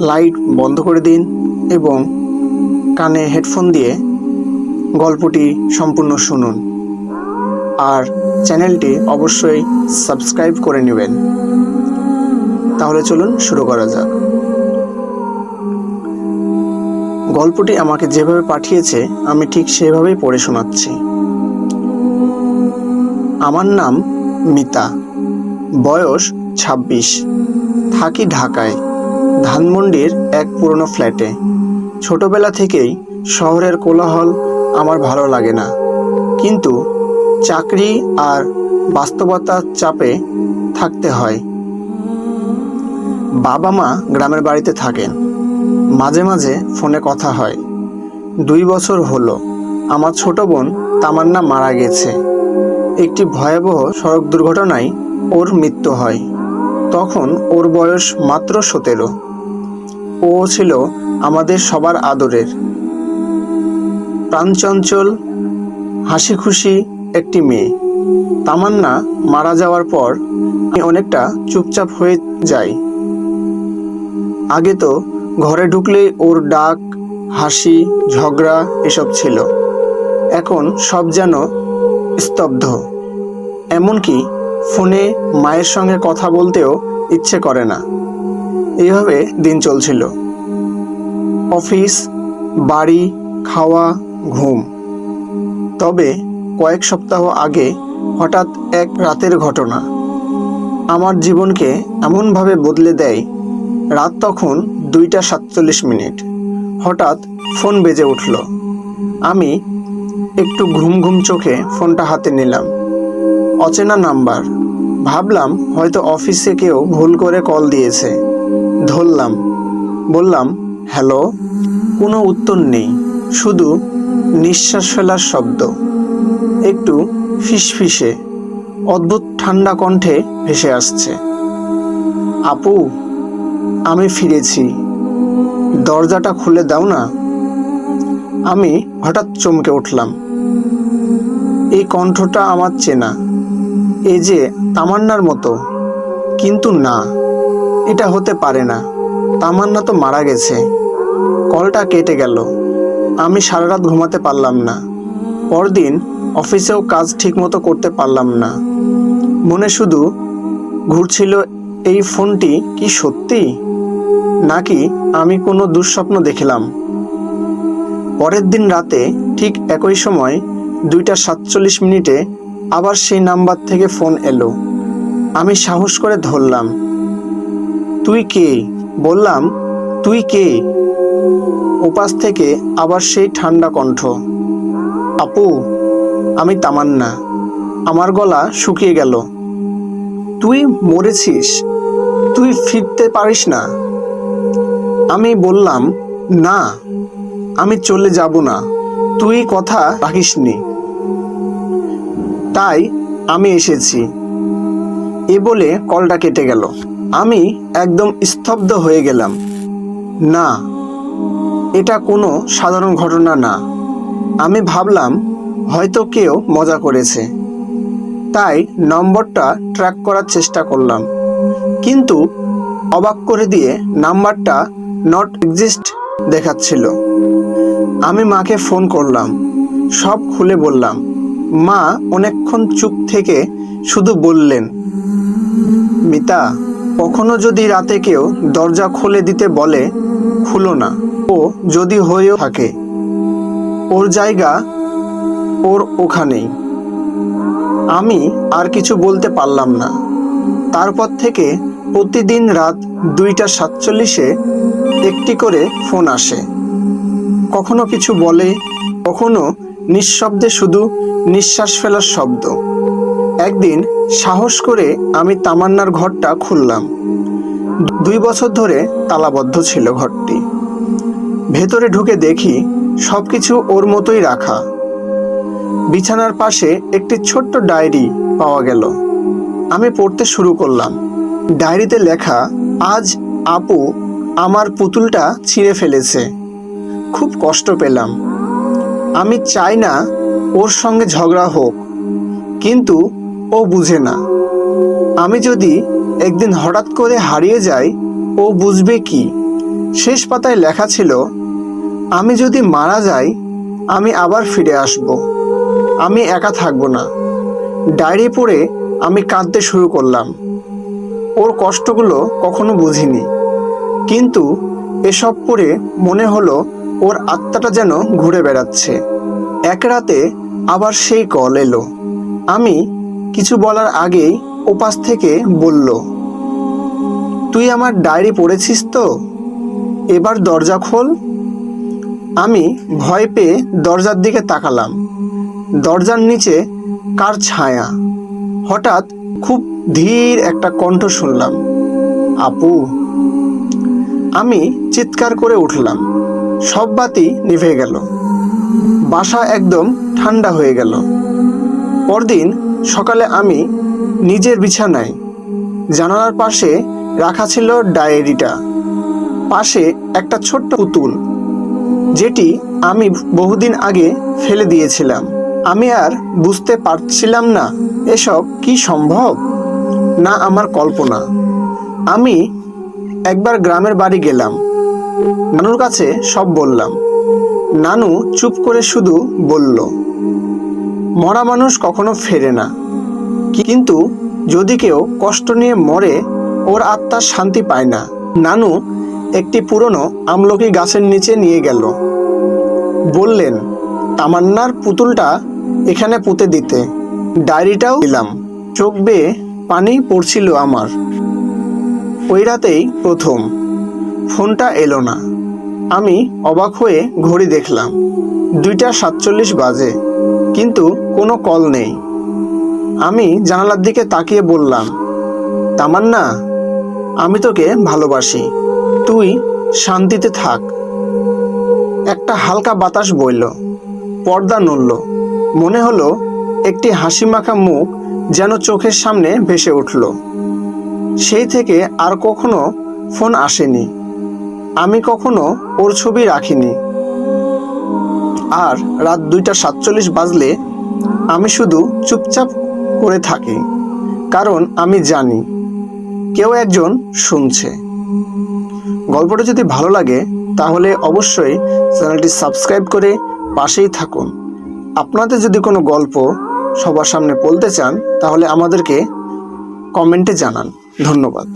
Light বন্ধ করে দিন এবং কানে হেডফোন দিয়ে গল্পটি সম্পূর্ণ শুনুন। আর চ্যানেলটি অবশ্যই সাবস্ক্রাইব করে নেবেন। তাহলে চলুন শুরু করা যাক। গল্পটি আমাকে যেভাবে পাঠিয়েছে, আমি ঠিক সেভাবেই পড়ে শোনাচ্ছি। আমার নাম মিতা, বয়স ২৬ থাকি ঢাকায়। ধানমন্ডির এক পুরনো ফ্ল্যাটে। ছোটবেলা থেকেই শহরের কোলাহল আমার ভালো লাগে না। কিন্তু চাকরি আর বাস্তবতার চাপে থাকতে হয়। বাবা মা গ্রামের বাড়িতে থাকেন। মাঝে মাঝে ফোনে কথা হয়। দুই বছর হলো। আমার ছোট বোন তামান্না মারা গেছে। একটি ভয়াবহ সড়ক দুর্ঘটনায় ওর মৃত্যু হয়। তখন ওর বয়স মাত্র সতেরো। ও ছিল আমাদের সবার আদরের। প্রাণচঞ্চল হাসি খুশি একটি মেয়ে। তামান্না মারা যাওয়ার পর অনেকটা চুপচাপ হয়ে যাই। আগে তো ঘরে ঢুকলেই ওর ডাক, হাসি, ঝগড়া এসব ছিল। এখন সব যেন স্তব্ধ। এমনকি ফোনে মায়ের সঙ্গে কথা বলতেও ইচ্ছে করে না। এইভাবে দিন চলছিল। অফিস, বাড়ি, খাওয়া, ঘুম। তবে কয়েক সপ্তাহ আগে হঠাৎ এক রাতের ঘটনা। আমার জীবনকে এমনভাবে বদলে দেয়, রাত তখন দুইটা সাতচল্লিশ মিনিট। হঠাৎ ফোন বেজে উঠল। আমি একটু ঘুম ঘুম চোখে ফোনটা হাতে নিলাম। অচেনা নাম্বার। ভাবলাম হয়তো অফিসে কেউ ভুল করে কল দিয়েছে। ধরলাম। বললাম, হ্যালো? কোনো উত্তর নেই। শুধু নিঃশ্বাস ফেলার শব্দ। একটু ফিসফিসে, অদ্ভুত ঠান্ডা কণ্ঠে ভেসে আসছে। আপু, আমি ফিরেছি। দরজাটা খুলে দাও না। আমি হঠাৎ চমকে উঠলাম। এই কণ্ঠটা আমার চেনা। এ যে তামান্নার মতো। কিন্তু না, এটা হতে পারে না। তামান্না তো মারা গেছে। কলটা কেটে গেল। আমি সারা রাত ঘুমাতে পারলাম না। পরদিন অফিসেও কাজ ঠিকমতো করতে পারলাম না। মনে শুধু ঘুরছিল এই ফোনটি কি সত্যি? নাকি আমি কোনো দুঃস্বপ্ন দেখলাম? পরের দিন রাতে ঠিক একই সময় দুইটা সাতচল্লিশ মিনিটে আবার সেই নাম্বার থেকে ফোন এলো। আমি সাহস করে ধরলাম। তুই কে? বললাম, তুই কে? ওপাশ থেকে আবার সেই ঠান্ডা কণ্ঠ। আপু, আমি তামান্না। আমার গলা শুকিয়ে গেল। তুই মরেছিস। তুই ফিরতে পারিস না। আমি বললাম, না, আমি চলে যাব না। তুই কথা রাখিসনি। তাই আমি এসেছি। এ বলে কলটা কেটে গেল। আমি একদম স্তব্ধ হয়ে গেলাম। না, এটা কোনো সাধারণ ঘটনা না। আমি ভাবলাম, হয়তো কেউ মজা করেছে। তাই নম্বরটা ট্র্যাক করার চেষ্টা করলাম। কিন্তু অবাক করে দিয়ে নাম্বারটা নট এক্সিস্ট দেখাচ্ছিল। আমি মাকে ফোন করলাম। সব খুলে বললাম মা অনেকক্ষণ চুপ থেকে শুধু বললেন, মিতা, কখনো যদি রাতে কেউ দরজা খুলে দিতে বলে, খুলো না। ও যদি হয়েও থাকে, ওর জায়গা ওর ওখানেই। আমি আর কিছু বলতে পারলাম না। তারপর থেকে প্রতিদিন রাত দুইটা সাতচল্লিশে একটি করে ফোন আসে। কখনো কিছু বলে, কখনো নিঃশব্দে শুধু নিঃশ্বাস ফেলার শব্দ। একদিন সাহস করে আমি তামান্নার ঘরটা খুললাম। দুই বছর ধরে তালাবদ্ধ ছিল ঘরটি। ভেতরে ঢুকে দেখি সব কিছু ওর মতোই রাখা। বিছানার পাশে একটি ছোট্ট ডায়েরি পাওয়া গেল। আমি পড়তে শুরু করলাম। ডায়েরিতে লেখা, আজ আপু আমার পুতুলটা ছিঁড়ে ফেলেছে। খুব কষ্ট পেলাম। আমি চাই না ওর সঙ্গে ঝগড়া হোক, কিন্তু ও বুঝে না। আমি যদি একদিন হঠাৎ করে হারিয়ে যাই, ও বুঝবে কি? শেষ পাতায় লেখা ছিল, আমি যদি মারা যাই, আমি আবার ফিরে আসব। আমি একা থাকব না। ডায়েরি পড়ে আমি কাঁদতে শুরু করলাম। ওর কষ্টগুলো কখনো বুঝিনি। কিন্তু এসব পড়ে মনে হলো ওর আত্মাটা যেন ঘুরে বেড়াচ্ছে। এক রাতে আবার সেই কল এলো। আমি কিছু বলার আগেই ওপাশ থেকে বলল, তুই আমার ডায়েরি পড়েছিস তো? এবার দরজা খোল। আমি ভয় পেয়ে দরজার দিকে তাকালাম। দরজার নিচে কার ছায়া? হঠাৎ খুব ধীর একটা কণ্ঠ শুনলাম, আপু। আমি চিৎকার করে উঠলাম। সব বাতি নিভে গেল। বাসা একদম ঠান্ডা হয়ে গেল। পরদিন সকালে আমি নিজের বিছানায় জানালার পাশে রাখা ছিল ডায়েরিটা। পাশে একটা ছোট্ট পুতুল, যেটি আমি বহুদিন আগে ফেলে দিয়েছিলাম। আমি আর বুঝতে পারছিলাম না এসব কি সম্ভব? না আমার কল্পনা। আমি একবার গ্রামের বাড়ি গেলাম। নানুর কাছে সব বললাম। নানু চুপ করে শুধু বলল, মরা মানুষ কখনো ফেরে না। কিন্তু যদি কেউ কষ্ট নিয়ে মরে, ওর আত্মার শান্তি পায় না। নানু একটি পুরনো আমলকি গাছের নিচে নিয়ে গেল। বললেন, তামান্নার পুতুলটা এখানে পুঁতে দিতে। ডায়েরিটাও দিলাম। চোখ বেয়ে পানি পড়ছিল আমার। ওই রাতেই প্রথম। ফোনটা এলো না। আমি অবাক হয়ে ঘড়ি দেখলাম। দুইটা সাতচল্লিশ বাজে, কিন্তু কোনো কল নেই। আমি জানালার দিকে তাকিয়ে বললাম, তামান্না, আমি তোকে ভালোবাসি। তুই শান্তিতে থাক। একটা হালকা বাতাস বইল। পর্দা নড়ল। মনে হলো একটি হাসি মাখা মুখ যেন চোখের সামনে ভেসে উঠল। সেই থেকে আর কখনো ফোন আসেনি। আমি কখনো ওর ছবি রাখিনি। আর রাত দুইটা সাতচল্লিশ বাজলে আমি শুধু চুপচাপ করে থাকি, কারণ আমি জানি কেউ একজন শুনছে। গল্পটা যদি ভালো লাগে, তাহলে অবশ্যই চ্যানেলটি সাবস্ক্রাইব করে পাশেই থাকুন। আপনাদের যদি কোনো গল্প সবার সামনে বলতে চান, তাহলে আমাদেরকে কমেন্টে জানান। ধন্যবাদ।